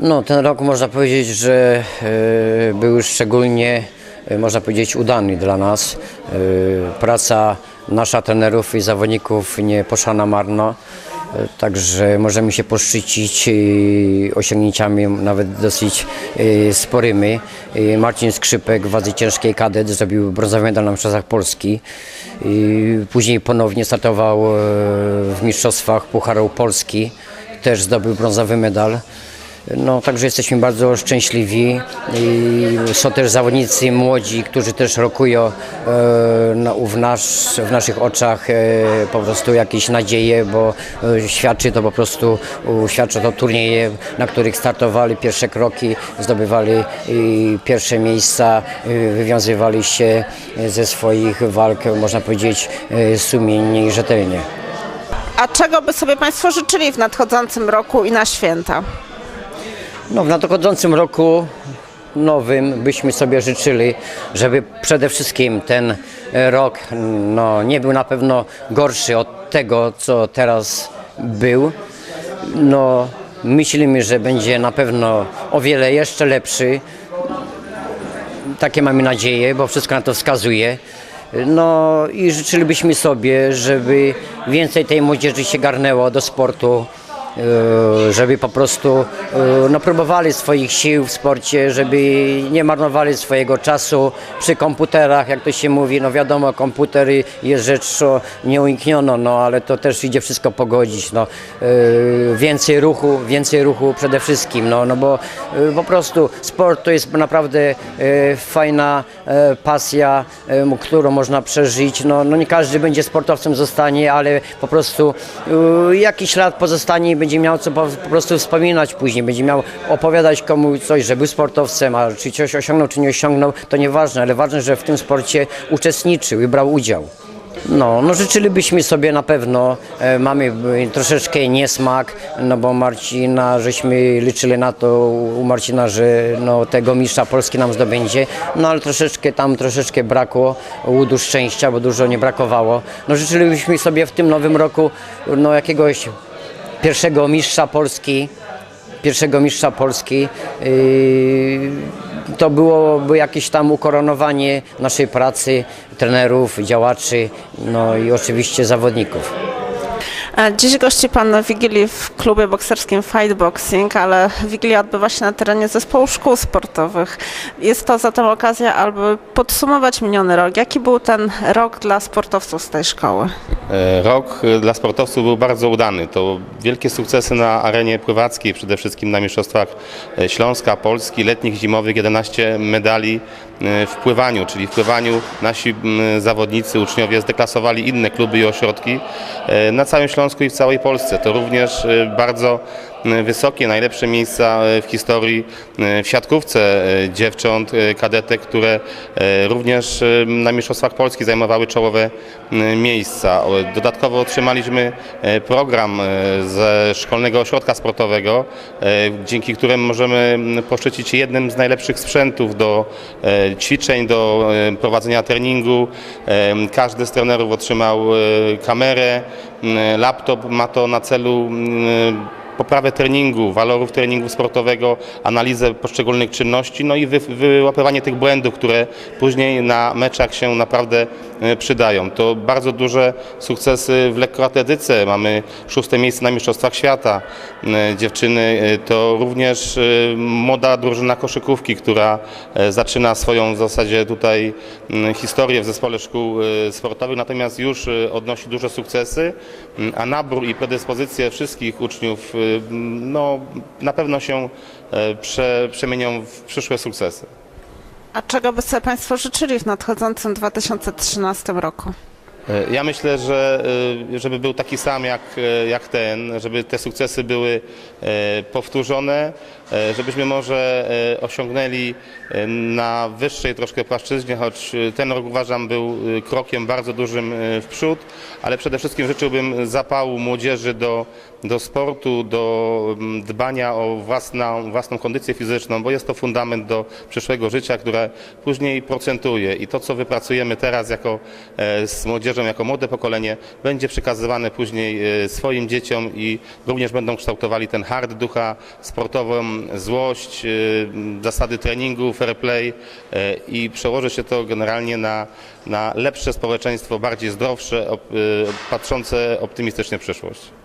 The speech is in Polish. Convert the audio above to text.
No, ten rok można powiedzieć, że e, był szczególnie, e, można powiedzieć, udany dla nas. E, praca nasza trenerów i zawodników nie poszła na marno. Także możemy się poszczycić osiągnięciami nawet dosyć sporymi. Marcin Skrzypek w wadze ciężkiej kadet zdobił brązowy medal na Mistrzostwach Polski. Później ponownie startował w Mistrzostwach Pucharu Polski. Też zdobył brązowy medal. No, także jesteśmy bardzo szczęśliwi i są też zawodnicy młodzi, którzy też rokują e, w, nasz, w naszych oczach e, po prostu jakieś nadzieje, bo e, świadczy to po prostu, u- świadczą to turnieje, na których startowali pierwsze kroki, zdobywali pierwsze miejsca, e, wywiązywali się ze swoich walk, można powiedzieć, e, sumiennie i rzetelnie. A czego by sobie Państwo życzyli w nadchodzącym roku i na święta? No, w nadchodzącym roku nowym byśmy sobie życzyli, żeby przede wszystkim ten e, rok no, nie był na pewno gorszy od tego, co teraz był. No, myślimy, że będzie na pewno o wiele jeszcze lepszy. Takie mamy nadzieję, bo wszystko na to wskazuje. No i życzylibyśmy sobie, żeby więcej tej młodzieży się garnęło do sportu, żeby po prostu e, no, próbowali swoich sił w sporcie, żeby nie marnowali swojego czasu przy komputerach, jak to się mówi. No wiadomo, komputer jest rzeczą nieuniknioną, no ale to też idzie wszystko pogodzić. No. E, Więcej ruchu, więcej ruchu przede wszystkim, no, no bo e, po prostu sport to jest naprawdę e, fajna e, pasja, e, którą można przeżyć. No, no nie każdy będzie sportowcem zostanie, ale po prostu e, jakiś lat pozostanie i będzie miał co po, po prostu wspominać później, będzie miał opowiadać komuś coś, że był sportowcem, a czy coś osiągnął, czy nie osiągnął, to nieważne, ale ważne, że w tym sporcie uczestniczył i brał udział. No, no życzylibyśmy sobie na pewno, e, mamy troszeczkę niesmak, no bo Marcina, żeśmy liczyli na to u Marcina, że no, tego mistrza Polski nam zdobędzie, no ale troszeczkę tam troszeczkę brakło łudu szczęścia, bo dużo nie brakowało. No życzylibyśmy sobie w tym nowym roku no jakiegoś pierwszego mistrza Polski, pierwszego mistrza Polski. Yy, To byłoby jakieś tam ukoronowanie naszej pracy, trenerów, działaczy, no i oczywiście zawodników. E, Dziś gości Pan na Wigilii w klubie bokserskim Fight Boxing, ale Wigilia odbywa się na terenie zespołu szkół sportowych. Jest to zatem okazja, aby podsumować miniony rok. Jaki był ten rok dla sportowców z tej szkoły? E, Rok e, dla sportowców był bardzo udany. To wielkie sukcesy na arenie pływackiej, przede wszystkim na Mistrzostwach Śląska, Polski, letnich, zimowych, 11 medali w pływaniu, czyli w pływaniu nasi zawodnicy, uczniowie zdeklasowali inne kluby i ośrodki na całym Śląsku i w całej Polsce. To również e, bardzo wysokie, najlepsze miejsca e, w historii e, w siatkówce e, dziewcząt, kadetek, które również na Mistrzostwach Polski zajmowały czołowe miejsca. Dodatkowo otrzymaliśmy program ze Szkolnego Ośrodka Sportowego, dzięki któremu możemy poszczycić się jednym z najlepszych sprzętów do ćwiczeń, do prowadzenia treningu. Każdy z trenerów otrzymał kamerę, laptop, ma to na celu poprawę treningu, walorów treningu sportowego, analizę poszczególnych czynności, no i wy, wyłapywanie tych błędów, które później na meczach się naprawdę przydają. To bardzo duże sukcesy w lekkoatletyce. Mamy szóste miejsce na Mistrzostwach Świata. E, Dziewczyny e, to również e, młoda drużyna koszykówki, która e, zaczyna swoją w zasadzie tutaj historię w zespole szkół e, sportowych, natomiast już e, odnosi duże sukcesy, a nabór i predyspozycje wszystkich uczniów e, no, na pewno się e, prze, przemienią w przyszłe sukcesy. A czego by sobie Państwo życzyli w nadchodzącym 2013 roku? E, Ja myślę, że e, żeby był taki sam jak, e, jak ten, żeby te sukcesy były powtórzone, żebyśmy może osiągnęli na wyższej troszkę płaszczyźnie, choć ten rok uważam był krokiem bardzo dużym w przód, ale przede wszystkim życzyłbym zapału młodzieży do do sportu, do mm, dbania o własną, własną kondycję fizyczną, bo jest to fundament do przyszłego życia, które później procentuje i to, co wypracujemy teraz jako e, z młodzieżą, jako młode pokolenie, będzie przekazywane później e, swoim dzieciom i również będą kształtowali ten hard ducha, sportową złość, e, zasady treningu, fair play i przełoży się to generalnie na, na lepsze społeczeństwo, bardziej zdrowsze, patrzące optymistycznie w przyszłość.